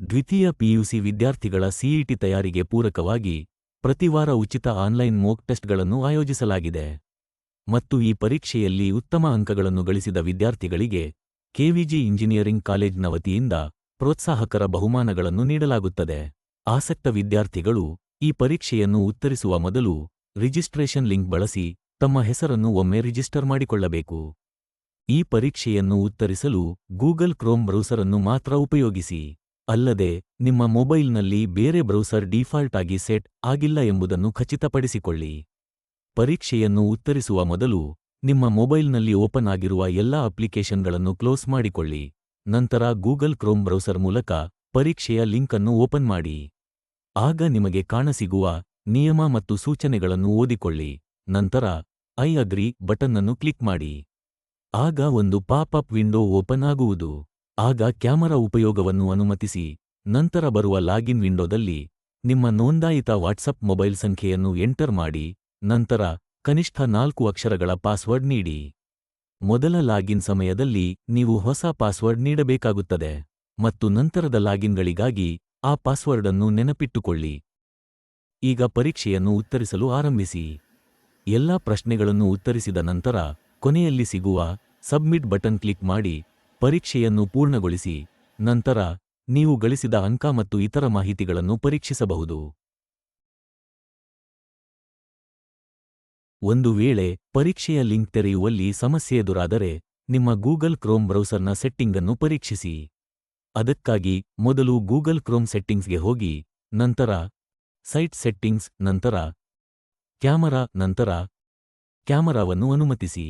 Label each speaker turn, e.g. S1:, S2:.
S1: ದ್ವಿತೀಯ ಪಿಯುಸಿ ವಿದ್ಯಾರ್ಥಿಗಳ ಸಿಇಟಿ ತಯಾರಿಗೆ ಪೂರಕವಾಗಿ ಪ್ರತಿವಾರ ಉಚಿತ ಆನ್ಲೈನ್ ಮೋಕ್ ಟೆಸ್ಟ್ಗಳನ್ನು ಆಯೋಜಿಸಲಾಗಿದೆ. ಮತ್ತು ಈ ಪರೀಕ್ಷೆಯಲ್ಲಿ ಉತ್ತಮ ಅಂಕಗಳನ್ನು ಗಳಿಸಿದ ವಿದ್ಯಾರ್ಥಿಗಳಿಗೆ ಕೆವಿಜಿ ಇಂಜಿನಿಯರಿಂಗ್ ಕಾಲೇಜ್ನ ವತಿಯಿಂದ ಪ್ರೋತ್ಸಾಹಕರ ಬಹುಮಾನಗಳನ್ನು ನೀಡಲಾಗುತ್ತದೆ. ಆಸಕ್ತ ವಿದ್ಯಾರ್ಥಿಗಳು ಈ ಪರೀಕ್ಷೆಯನ್ನು ಉತ್ತರಿಸುವ ಮೊದಲು ರಿಜಿಸ್ಟ್ರೇಷನ್ ಲಿಂಕ್ ಬಳಸಿ ತಮ್ಮ ಹೆಸರನ್ನು ಒಮ್ಮೆ ರಿಜಿಸ್ಟರ್ ಮಾಡಿಕೊಳ್ಳಬೇಕು. ಈ ಪರೀಕ್ಷೆಯನ್ನು ಉತ್ತರಿಸಲು ಗೂಗಲ್ ಕ್ರೋಮ್ ಬ್ರೌಸರ್ ಅನ್ನು ಮಾತ್ರ ಉಪಯೋಗಿಸಿ. ಅಲ್ಲದೆ, ನಿಮ್ಮ ಮೊಬೈಲ್ನಲ್ಲಿ ಬೇರೆ ಬ್ರೌಸರ್ ಡೀಫಾಲ್ಟ್ ಆಗಿ ಸೆಟ್ ಆಗಿಲ್ಲ ಎಂಬುದನ್ನು ಖಚಿತಪಡಿಸಿಕೊಳ್ಳಿ. ಪರೀಕ್ಷೆಯನ್ನು ಉತ್ತರಿಸುವ ಮೊದಲು, ನಿಮ್ಮ ಮೊಬೈಲ್ನಲ್ಲಿ ಓಪನ್ ಆಗಿರುವ ಎಲ್ಲಾ ಅಪ್ಲಿಕೇಶನ್ಗಳನ್ನು ಕ್ಲೋಸ್ ಮಾಡಿಕೊಳ್ಳಿ. ನಂತರ ಗೂಗಲ್ ಕ್ರೋಮ್ ಬ್ರೌಸರ್ ಮೂಲಕ ಪರೀಕ್ಷೆಯ ಲಿಂಕ್ ಅನ್ನು ಓಪನ್ ಮಾಡಿ. ಆಗ ನಿಮಗೆ ಕಾಣಸಿಗುವ ನಿಯಮ ಮತ್ತು ಸೂಚನೆಗಳನ್ನು ಓದಿಕೊಳ್ಳಿ. ನಂತರ, ಐ ಅಗ್ರಿ ಬಟನ್ ಅನ್ನು ಕ್ಲಿಕ್ ಮಾಡಿ. ಆಗ ಒಂದು ಪಾಪ್ ಅಪ್ ವಿಂಡೋ ಓಪನ್ ಆಗುವುದು. ಆಗ ಕ್ಯಾಮರಾ ಉಪಯೋಗವನ್ನು ಅನುಮತಿಸಿ, ನಂತರ ಬರುವ ಲಾಗಿನ್ ವಿಂಡೋದಲ್ಲಿ ನಿಮ್ಮ ನೋಂದಾಯಿತ ವಾಟ್ಸಪ್ ಮೊಬೈಲ್ ಸಂಖ್ಯೆಯನ್ನು ಎಂಟರ್ ಮಾಡಿ, ನಂತರ ಕನಿಷ್ಠ ನಾಲ್ಕು ಅಕ್ಷರಗಳ ಪಾಸ್ವರ್ಡ್ ನೀಡಿ. ಮೊದಲ ಲಾಗಿನ್ ಸಮಯದಲ್ಲಿ ನೀವು ಹೊಸ ಪಾಸ್ವರ್ಡ್ ನೀಡಬೇಕಾಗುತ್ತದೆ ಮತ್ತು ನಂತರದ ಲಾಗಿನ್ಗಳಿಗಾಗಿ ಆ ಪಾಸ್ವರ್ಡ್ ಅನ್ನು ನೆನಪಿಟ್ಟುಕೊಳ್ಳಿ. ಈಗ ಪರೀಕ್ಷೆಯನ್ನು ಉತ್ತರಿಸಲು ಆರಂಭಿಸಿ. ಎಲ್ಲಾ ಪ್ರಶ್ನೆಗಳನ್ನು ಉತ್ತರಿಸಿದ ನಂತರ ಕೊನೆಯಲ್ಲಿ ಸಿಗುವ ಸಬ್ಮಿಟ್ ಬಟನ್ ಕ್ಲಿಕ್ ಮಾಡಿ ಪರೀಕ್ಷೆಯನ್ನು ಪೂರ್ಣಗೊಳಿಸಿ, ನಂತರ ನೀವು ಗಳಿಸಿದ ಅಂಕ ಮತ್ತು ಇತರ ಮಾಹಿತಿಗಳನ್ನು ಪರೀಕ್ಷಿಸಬಹುದು. ಒಂದು ವೇಳೆ ಪರೀಕ್ಷೆಯ ಲಿಂಕ್ ತೆರೆಯುವಲ್ಲಿ ಸಮಸ್ಯೆ ಎದುರಾದರೆ, ನಿಮ್ಮ ಗೂಗಲ್ ಕ್ರೋಮ್ ಬ್ರೌಸರ್ನ ಸೆಟ್ಟಿಂಗ್ ಅನ್ನು ಪರೀಕ್ಷಿಸಿ. ಅದಕ್ಕಾಗಿ ಮೊದಲು ಗೂಗಲ್ ಕ್ರೋಮ್ ಸೆಟ್ಟಿಂಗ್ಸ್ಗೆ ಹೋಗಿ, ನಂತರ ಸೈಟ್ ಸೆಟ್ಟಿಂಗ್ಸ್, ನಂತರ ಕ್ಯಾಮರಾ, ನಂತರ ಕ್ಯಾಮರಾವನ್ನು ಅನುಮತಿಸಿ.